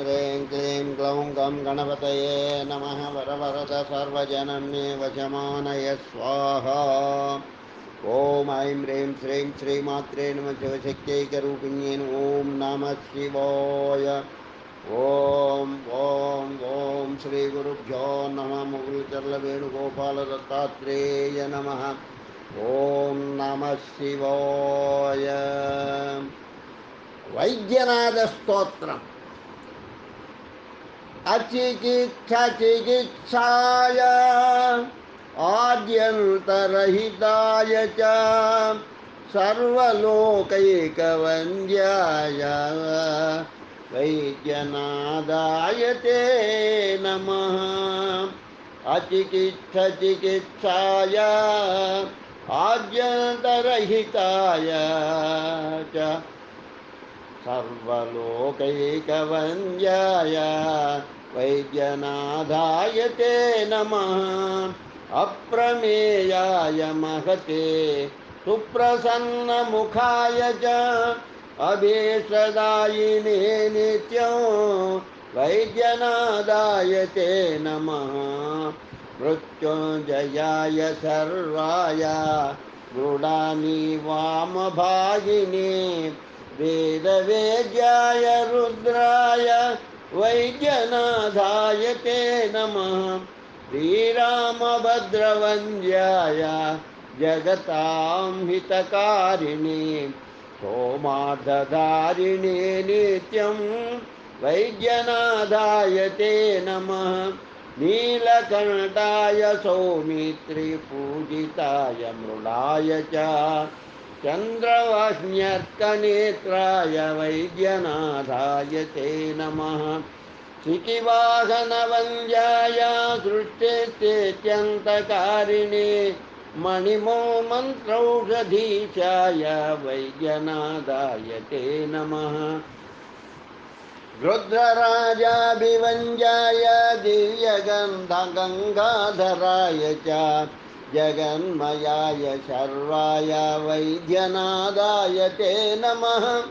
ह्रीं क्लीं क्लौं गं गणपतये नमः वरवरद सर्वजनन्ये वशमानय स्वाहा। ॐ ऐं ह्रीं श्रीं श्रीमात्रे नमः शिवशक्त्यैकरूपिण्ये ॐ नमः शिवाय। ॐ ॐ ॐ श्रीगुरुभ्यो नमः मुकुलचर्लवेणुगोपालदत्तात्रेय नमः। ॐ नमः शिवाय। वैद्यनाथस्तोत्रम् अचिकित्सचिकित्साय आद्यन्तरहिताय च सर्वलोकैकवन्द्याय वैद्यनादाय ते नमः। अचिकित्सचिकित्साय आद्यन्तरहिताय च सर्वलोकैकवन्द्याय वैद्यनाथाय ते नमः। अप्रमेयाय महते, सुप्रसन्नमुखाय च अभीष्टदायिने नित्यं वैद्यनादाय ते नमः। मृत्युञ्जयाय सर्वाय गृडानि वामभागिने वेदवेद्याय रुद्राय वैद्यनाथाय ते नमः। श्रीरामभद्रवन्द्याय जगतां हितकारिणे सोमार्धधारिणे नित्यं वैद्यनाथाय ते नमः। नीलकण्ठाय सौमित्रिपूजिताय मृडाय च चन्द्रवाह्न्यर्कनेत्राय वैद्यनाथाय ते नमः। शिखिवाहनवन्द्याय सृष्टिस्तेत्यन्तकारिणे मणिमो मन्त्रौषधीशाय वैद्यनाथाय ते नमः। रुद्रराजाभिवञ्जाय दिव्यगन्धगङ्गाधराय च जगन्मयाय शर्वाय वैद्यनादाय ते नमः।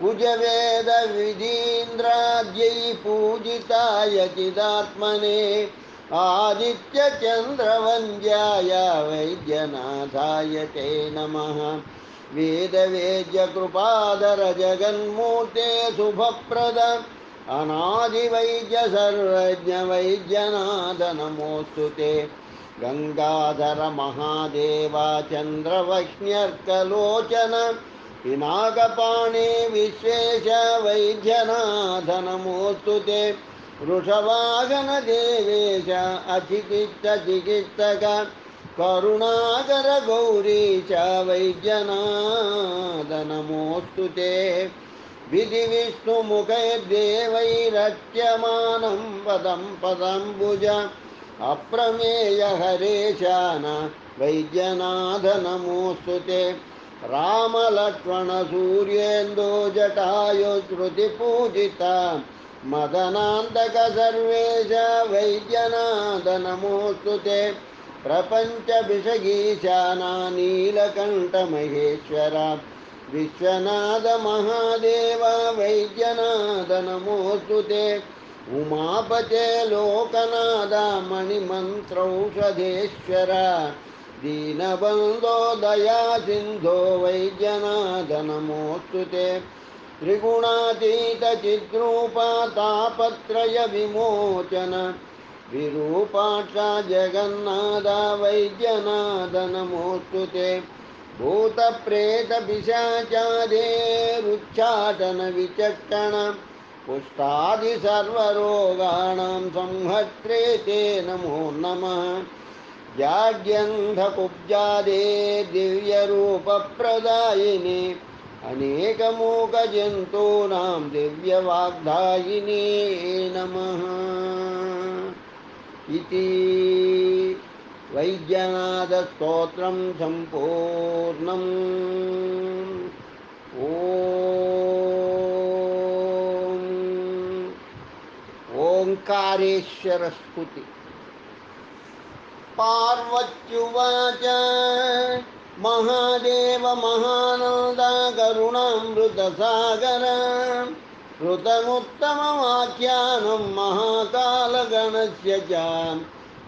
कुजवेदविधीन्द्राद्यै पूजिताय चिदात्मने। आदित्यचन्द्रवन्द्याय वैद्यनाथाय ते नमः। वेदवेद्यकृपादरजगन्मूर्ते शुभप्रद। अनादिवैद्य सर्वज्ञवैद्यनाथ नमोऽस्तु ते। गङ्गाधरमहादेवाचन्द्रवह्न्यर्कलोचन पिनाकपाणे विश्वेश वैद्यनाथनमोऽस्तु ते वृषवागनदेवेश अचिकित्तचिकित्सकरुणाकरगौरी च वैद्यनादनमोऽस्तु ते विधिविष्णुमुखैर्देवैरच्यमानं पदं पदम्बुज अप्रमेय हरेशान वैद्यनाथ नमोऽस्तु ते रामलक्ष्मणसूर्येन्दो जटायो श्रुतिपूजिता मदनान्तक सर्वेश वैद्यनाथ नमोऽस्तु ते प्रपञ्चभिषगीशाना विश्वनाथ महादेव वैद्यनाथ नमोऽस्तु ते उमापते लोकनादा मणिमन्त्रौषधेश्वर दीनबन्धोदयासिन्धो वैद्यनादनमोस्तुते त्रिगुणातीतचिदृपातापत्रयविमोचन विरूपाटा जगन्नादा वैद्यनादनमोस्तुते भूतप्रेतपिशाचारेरुच्छाटनविचक्षण पुष्टादिसर्वरोगाणां संहत्रे ते नमो नमः। जाड्यन्धकुब्जादे दिव्यरूपप्रदायिने अनेकमूकजन्तूनां दिव्यवाग्दायिने नमः। इति वैद्यनाथस्तोत्रं सम्पूर्णम्। ॐ ओङ्कारेश्वरस्तुति पार्वत्युवाच, महादेव महानन्द करुणामृतसागर श्रुतमुत्तममाख्यानं महाकालगणस्य च,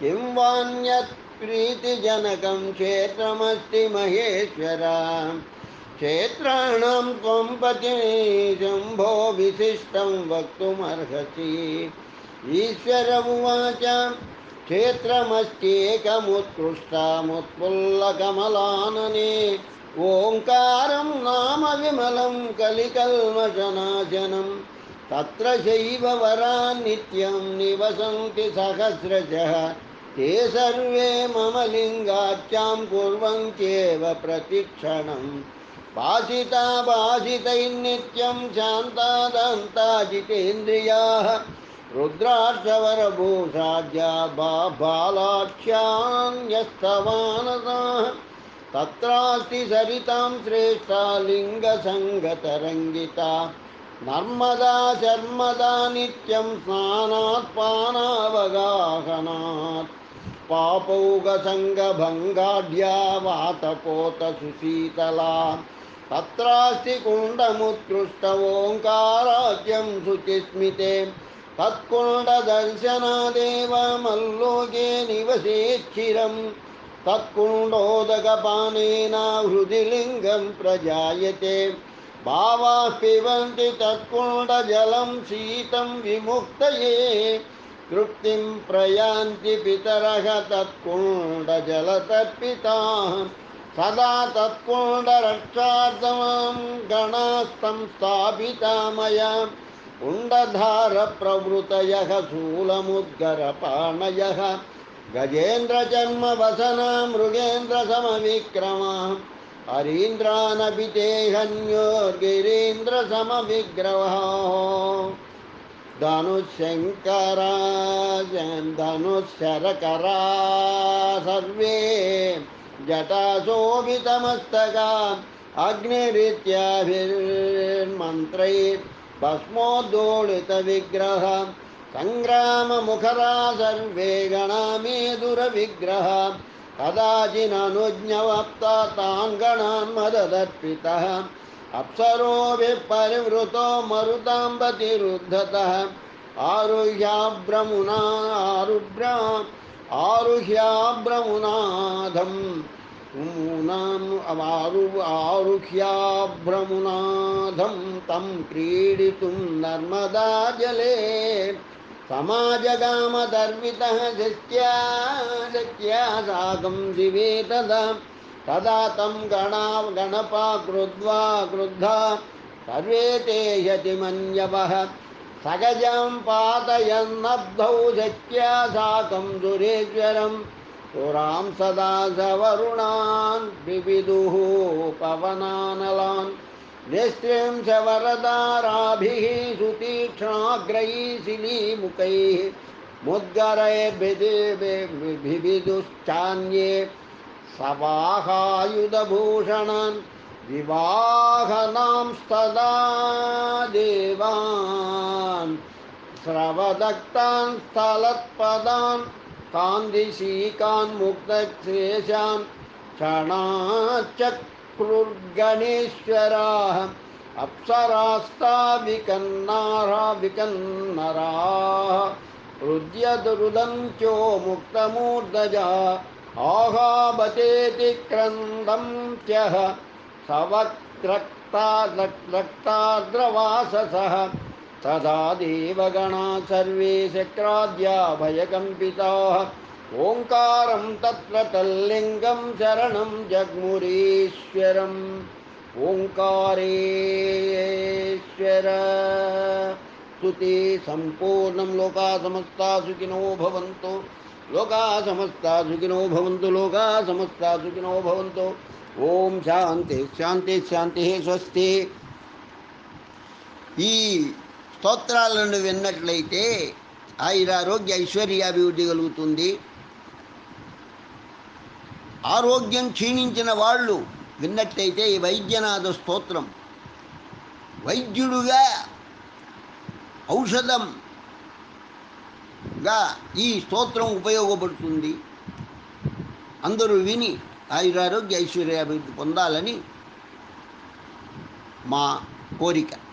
किं वान्यत् प्रीतिजनकं क्षेत्रमस्ति महेश्वरा। क्षेत्राणां त्वं पतिः शम्भो विशिष्टं वक्तुमर्हसि। ईश्वर उवाच क्षेत्रमस्त्येकमुत्कृष्टमुत्फुल्लकमलानने ओङ्कारं नाम विमलं कलिकल्मषनाशनं, तत्र चैव वरा नित्यं ते सर्वे मम लिङ्गाख्यां कुर्वन्त्येव प्रतिक्षणम् भासिता भासितैर्नित्यं शान्तादन्ताजितेन्द्रियाः रुद्राक्षवरभूषाद्या बा तत्रास्ति सरितां श्रेष्ठा लिङ्गसङ्गतरङ्गिता। नर्मदा शर्मदा नित्यं स्नानात् पानावगाहनात्। पापौगसङ्गभङ्गाढ्या वातपोतसुशीतला। तत्रास्ति कुण्डमुत्कृष्ट ओङ्काराद्यं शुचिस्मिते तत्कुण्डदर्शनादेव मल्लोके निवसेच्छिरं तत्कुण्डोदकपानेन हृदि लिङ्गं प्रजायते। भावाः पिबन्ति तत्कुण्डजलं शीतं विमुक्तये। तृप्तिं प्रयान्ति पितरः तत्कुण्डजलतर्पिताः सदा तत्कुण्डरक्षार्थमां गणास्तं स्थापिता मया कुण्डधारप्रवृतयः शूलमुद्गरपाणयः गजेन्द्रजन्मवसना मृगेन्द्रसमविक्रमा हरीन्द्रानपि ते हन्योर्गिरीन्द्रसमविग्रहः धनुशङ्करा धनुशरकरा सर्वे जटाशोभितमस्तका अग्निरित्याभिर्मन्त्रैः भस्मोद्दोलितविग्रह सङ्ग्राममुखरा सर्वे गणामेदुरविग्रह कदाचिननुज्ञवप्ता तान् गणान् मददर्पितः। अप्सरोभिः परिवृतो मरुताम्बतिरुद्धतः आरुह्याभ्रमुना मूनाम् अवारु आरुह्याभ्रमुनाधं तं क्रीडितुं नर्मदा जले। समाजगामदर्वितः शक्या शक्या साकं शिवे तदा। तदा तं गणा, गणपा क्रुद्ध्वा क्रुद्धा। सर्वे ते यतिमन्यवः सगजं पातयन्नब्धौ शक्या साकं सुरेश्वरं पुरां सदा सवरुणान् विविदुः पवनानलान्। निस्त्रिंश वरदाराभिः सुतीक्ष्णाग्रैः शिलीमुखैः मुद्गरैर्भिविदुश्चान्ये सवाहायुधभूषणान्। विवाहनांस्तदा देवान्। स्रवदत्तान् स्थलत्पदान् कान्दिशीकान् मुक्तशेषान् क्षणाच्चक्रुर्गणेश्वराः अप्सरास्ता विकन्नारा हृद्यदुरुदन्त्यो मुक्तमूर्धजा आहाबतेति क्रन्दं सवक्रक्ता रक्ताद्रवाससः तदा देवगणा सर्वे शक्राद्या भयकम्पिताः ओङ्कारं तत्र तल्लिङ्गं शरणं जग्मुरीश्वरम्। ओङ्कारेश्वर स्तुति सम्पूर्णं लोका समस्ता सुखिनो भवन्तु। लोका समस्ता सुखिनो भवन्तु लोका समस्ता सुखिनो भवन्तु। ॐ शान्ति शान्ति, शान्तिः, स्वस्ति। స్తోత్రాలను విన్నట్లయితే ఆయురారోగ్య ఐశ్వర్యాభివృద్ధి కలుగుతుంది. ఆరోగ్యం క్షీణించిన వాళ్ళు విన్నట్లయితే ఈ వైద్యనాథ స్తోత్రం. వైద్యుడుగా ఔషధంగా ఈ స్తోత్రం ఉపయోగపడుతుంది. అందరూ విని ఆయురారోగ్య ఐశ్వర్యాభివృద్ధి పొందాలని మా కోరిక.